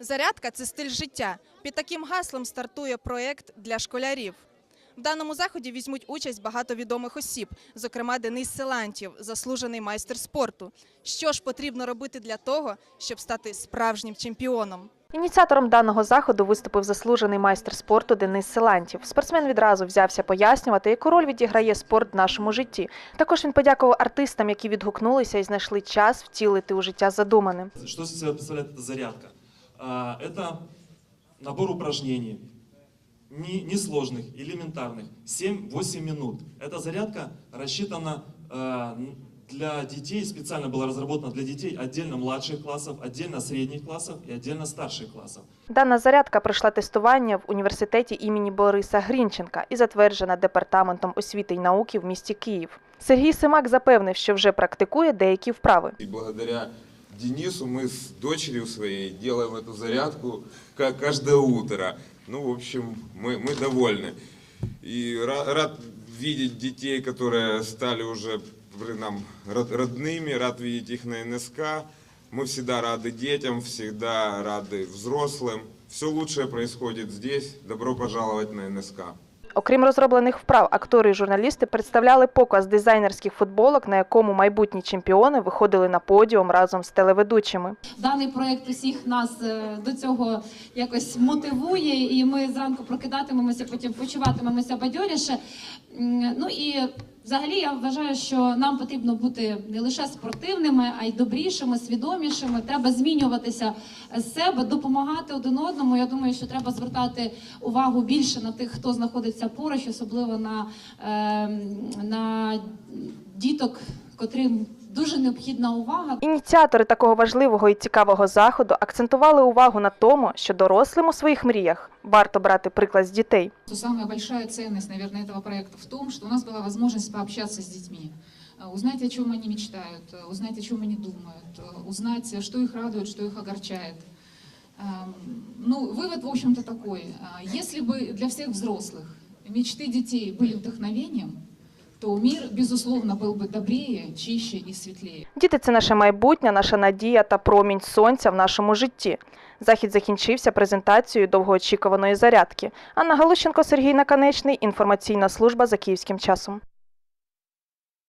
Зарядка це стиль життя. Під таким гаслом стартує проєкт для школярів. В даному заході візьмуть участь багато відомих осіб, зокрема Денис Силантів, заслужений майстер спорту. Що ж потрібно робити для того, щоб стати справжнім чемпіоном? Ініціатором даного заходу виступив заслужений майстер спорту Денис Силантів. Спортсмен відразу взявся пояснювати, яку роль відіграє спорт в нашому житті. Також він подякував артистам, які відгукнулися і знайшли час втілити у життя задумане. Что из себя представляет зарядка? А, Это набор упражнений, не- несложных, элементарных, 7-8 минут. Эта зарядка рассчитана а, н- для детей, специально была разработана для детей отдельно младших классов, отдельно средних классов и отдельно старших классов. Дана зарядка пройшла тестування в університеті імені Бориса Грінченка і затверджена департаментом освіти й науки в місті Київ. Сергій Симак запевнив, що вже практикує деякі вправи. И благодаря Денису мы с дочерью своей делаем эту зарядку ка- каждое утро. Ну, в общем, мы, мы довольны. И ра- рад видеть детей, которые стали уже нам род- родными, рад видеть их на НСК. Мы всегда рады детям, всегда рады взрослым. Все лучшее происходит здесь. Добро пожаловать на НСК. Окрім розроблених вправ, актори і журналісти представляли показ дизайнерських футболок, на якому майбутні чемпіони виходили на подіум разом з телеведучими. Даний проект усіх нас е, до цього якось мотивує, і ми зранку прокидатимемося, потім почуватимемося бадьоріше. Ну і взагалі я вважаю, що нам потрібно бути не лише спортивними, а й добрішими, свідомішими. Треба змінюватися з себе, допомагати один одному. Я думаю, що треба звертати увагу більше на тих, хто знаходиться поруч, особливо на, е, на діток, котрим дуже необхідна увага. Ініціатори такого важливого і цікавого заходу акцентували увагу на тому, що дорослим у своїх мріях варто брати приклад з дітей. Что самая большая ценность, наверное, этого проекта в том, что у нас была возможность пообщаться с детьми, э, узнать, о чем они мечтают, э, узнать, о чем они думают, э, узнать, э, что их радует, что их огорчает. Эм, Ну, вывод, в общем-то, такой. А, Если бы для всех взрослых мечты детей были вдохновением, то мир, безусловно, был бы добрее, чище и светлее. Діти це наше майбутнє, наша надія та промінь сонця в нашому житті. Захід закінчився презентацією довгоочікуваної зарядки. Анна Галущенко, Сергій Наконечний. Інформаційна служба за київським часом.